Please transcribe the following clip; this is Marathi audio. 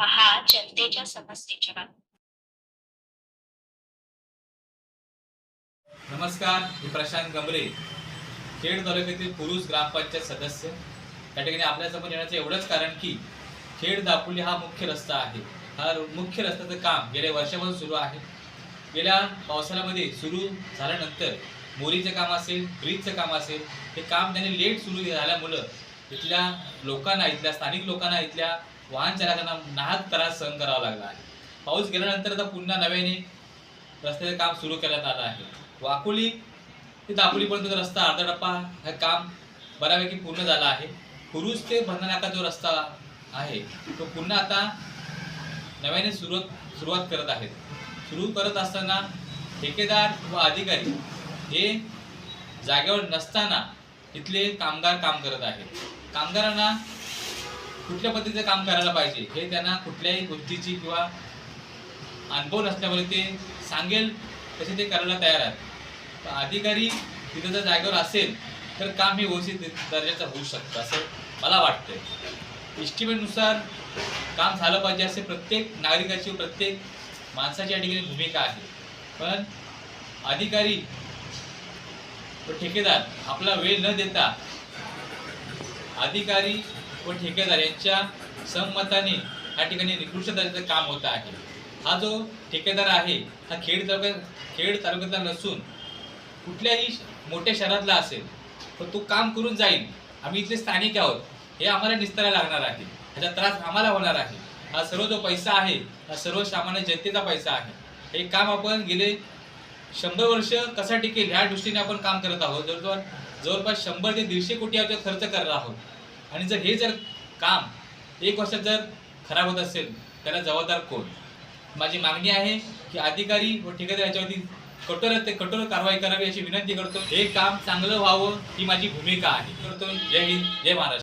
पहा जनतेच्या समस्येच्या बाबतीत. नमस्कार मी प्रशांत गमरे खेड तालुक्यातील पुरुष ग्रामपंचायत सदस्य. त्या ठिकाणी आपल्यासमोर येण्याचं एवढंच कारण की खेड दापोली हा मुख्य रस्ता आहे. हा मुख्य रस्त्याचं काम गेल्या वर्षापासून सुरू आहे. गेल्या पावसाळ्यामध्ये सुरू झाल्यानंतर मोरीचं काम असेल ब्रिजचं काम असेल हे काम त्याने लेट सुरू झाल्यामुळं इथल्या लोकांना इथल्या स्थानिक लोकांना इथल्या वाहन चालकांना नाहक त्रास सहन करावा लागला आहे. पाऊस गेल्यानंतर आता पुन्हा नव्याने रस्त्याचं काम सुरू करण्यात आलं आहे. वाकोली ते दापोलीपर्यंत रस्ता अर्धा टप्पा हे काम बऱ्यापैकी पूर्ण झाला आहे. कुरुज ते भंडानाका जो रस्ता आहे तो पुन्हा आता नव्याने सुरुवात सुरुवात करत आहेत सुरू करत असताना ठेकेदार व अधिकारी हे जागेवर नसताना इथले कामगार काम करत आहेत. कामगारांना कुठल्या पद्धतीचं काम करायला पाहिजे हे त्यांना कुठल्याही गोष्टीची किंवा अनुभव नसल्यामुळे ते सांगेल तसे ते करायला तयार आहेत. तर अधिकारी तिथं जर जागेवर असेल तर काम हे व्यवस्थित दर्जाचं होऊ शकतं असं मला वाटतं इस्टिमेटनुसार काम झालं पाहिजे असे प्रत्येक नागरिकाची प्रत्येक माणसाची या ठिकाणी भूमिका आहे. पण अधिकारी ठेकेदार आपला वेळ न देता अधिकारी व ठेकेदार यांच्या संमताने या ठिकाणी निकृष्ट दर्जाचं काम होत आहे. हा जो ठेकेदार आहे हा खेड तालुक्यात खेड तालुक्यातला नसून कुठल्याही मोठ्या शहरातला असेल तर तो काम करून जाईल. आम्ही इथले स्थानिक आहोत. हे आम्हाला निस्तारा लागणार आहे. ह्याचा त्रास आम्हाला होणार आहे. हा सर्व जो पैसा आहे हा सर्व सामान्य जनतेचा पैसा आहे. हे काम आपण गेले शंभर वर्ष कसा टिकेल ह्या दृष्टीने आपण काम करत आहोत. जवळजवळ जवळपास शंभर ते दीडशे कोटी आपण खर्च करत आहोत. आणि जर हे जर काम एक वर्षात जर खराब होत असेल त्याला जबाबदार कोण? माझी मागणी आहे की अधिकारी व ठेकेदार याच्यावरती कठोर ते कठोर कारवाई करावी अशी विनंती करतो. हे काम चांगलं व्हावं ही माझी भूमिका आहे. करतो. जय हिंद जय महाराष्ट्र.